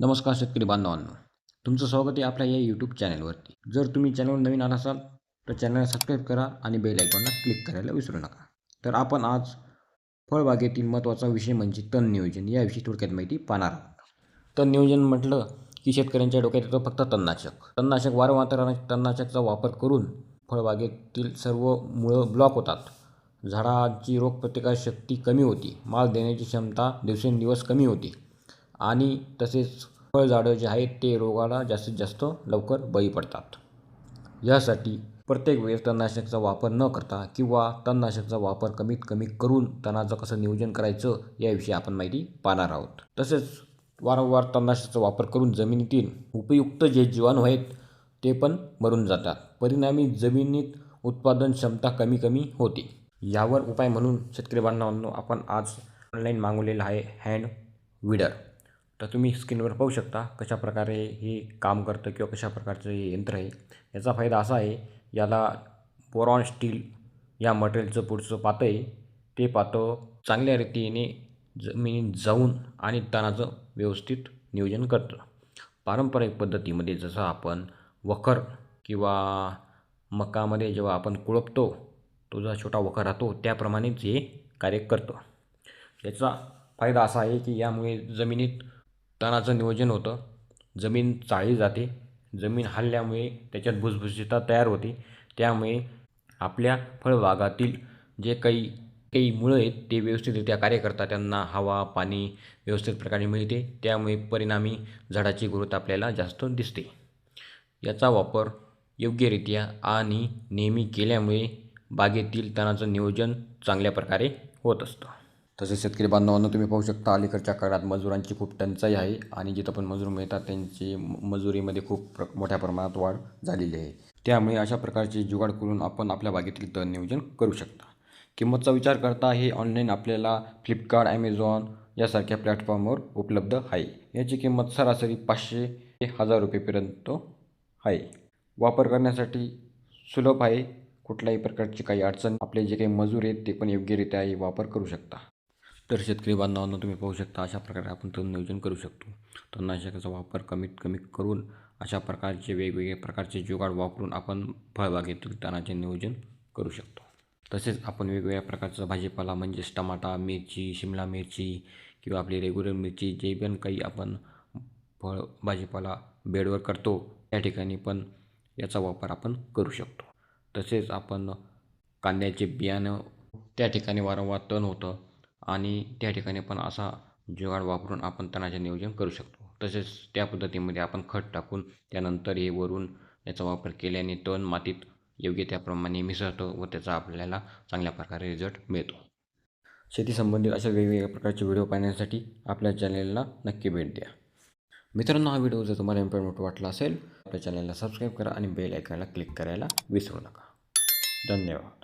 नमस्कार शेतकरी बांधवांनो. तुमचं स्वागत आहे आपल्या या यूट्यूब चॅनलवरती जर तुम्ही चॅनलवर नवीन आला असाल तर चॅनलला सबस्क्राईब करा आणि बेल आयकॉनला क्लिक करायला विसरू नका. तर आपण आज फळबागेतील महत्त्वाचा विषय म्हणजे तण नियोजन. याविषयी थोडक्यात माहिती पाहणार आहोत. तण नियोजन म्हटलं की शेतकऱ्यांच्या डोक्यात येतं फक्त तणनाशक. तणनाशक वारंवार तणनाशकचा वापर करून फळबागेतील सर्व मुळं ब्लॉक होतात. झाडाची रोगप्रतिकार शक्ती कमी होती. माल देण्याची क्षमता दिवसेंदिवस कमी होती. आणि तसेच फळझाडं जे आहेत ते रोगाला जास्तीत जास्त लवकर बळी पडतात. यासाठी प्रत्येक वेळेस तणनाशकाचा वापर न करता किंवा तणनाशकाचा वापर कमीत कमी करून तणाचं कसं नियोजन करायचं याविषयी आपण माहिती पाहणार आहोत. तसेच वारंवार तणनाशकाचा वापर करून जमिनीतील उपयुक्त जे जीवाणू आहेत ते पण मरून जातात. परिणामी जमिनीत उत्पादन क्षमता कमी कमी होते. यावर उपाय म्हणून शेतकरी बांधवांनो आपण आज ऑनलाईन मागवलेलं आहे हँड विडर तर तुम्ही स्क्रीनवर पाहू शकता कशा प्रकारे हे काम करतं किंवा कशा प्रकारचं हे यंत्र आहे. याचा फायदा असा आहे याला बोरॉन स्टील या मटेरियलचं पुढचं पातं आहे. ते पातं चांगल्या रीतीने जमिनीत जाऊन आणि तणाचं व्यवस्थित नियोजन करतं. पारंपरिक पद्धतीमध्ये जसं आपण वखर किंवा मकामध्ये जेव्हा आपण कुळपतो तो जो छोटा वखर राहतो त्याप्रमाणेच हे कार्य करतो. याचा फायदा असा आहे की यामुळे जमिनीत तणाचं नियोजन होतं. जमीन चाळली जाते. जमीन हल्ल्यामुळे त्याच्यात भुसभुशीता तयार होते. त्यामुळे आपल्या फळबागातील जे काही काही मुळं आहेत ते व्यवस्थितरित्या कार्य करतात. त्यांना हवा पाणी व्यवस्थित प्रकारे मिळते. त्यामुळे परिणामी झाडाची ग्रोथ आपल्याला जास्त दिसते. याचा वापर योग्यरित्या आणि नेहमी केल्यामुळे बागेतील तणाचं नियोजन चांगल्या प्रकारे होत असतं. तसेच शेतकरी बांधवांना तुम्ही पाहू शकता अलीकडच्या काळात मजुरांची खूप टंचाई आहे आणि जिथं पण मजूर मिळतात त्यांची मजुरीमध्ये खूप प्र मोठ्या प्रमाणात वाढ झालेली आहे. त्यामुळे अशा प्रकारची जुगाड करून आपण आपल्या बागेतील तण नियोजन करू शकता. किंमतचा विचार करता हे ऑनलाईन आपल्याला फ्लिपकार्ट ॲमेझॉन यासारख्या प्लॅटफॉर्मवर उपलब्ध आहे. याची किंमत सरासरी पाचशे ते हजार रुपयेपर्यंत आहे. वापर करण्यासाठी सुलभ आहे. कुठल्याही प्रकारची काही अडचण आपले जे काही मजूर आहेत ते पण योग्यरित्या वापर करू शकता. तर शेतकरी बांधवांना तुम्ही पाहू शकता अशा प्रकारे आपण तण नियोजन करू शकतो. तणनाशकाचा वापर कमीत कमी करून अशा प्रकारचे वेगवेगळे प्रकारचे जुगाड वापरून आपण फळबागेतील तणाचे नियोजन करू शकतो. तसेच आपण वेगवेगळ्या प्रकारचा भाजीपाला म्हणजेच टमाटा मिरची शिमला मिरची किंवा आपली रेग्युलर मिरची जे पण काही आपण फळ भाजीपाला बेडवर करतो त्या ठिकाणी पण याचा वापर आपण करू शकतो. तसेच आपण कांद्याचे बियाणं त्या ठिकाणी वारंवार तण होतं. आणि त्या ठिकाणी पण असा जुगाड वापरून आपण तणाचे नियोजन करू शकतो. तसेच त्या पद्धतीमध्ये आपण खत टाकून त्यानंतर हे वरून याचा वापर केल्याने तण मातीत योग्य त्याप्रमाणे मिसळतं व त्याचा आपल्याला चांगल्या प्रकारे रिझल्ट मिळतो. शेती संबंधित अशा वेगवेगळ्या प्रकारचे व्हिडिओ पाहण्यासाठी आपल्या चॅनलला नक्की भेट द्या. मित्रांनो हा व्हिडिओ जर तुम्हाला इम्पॉर्टंट वाटला असेल आपल्या चॅनलला सबस्क्राईब करा आणि बेल आयकॉनला क्लिक करायला विसरू नका. धन्यवाद.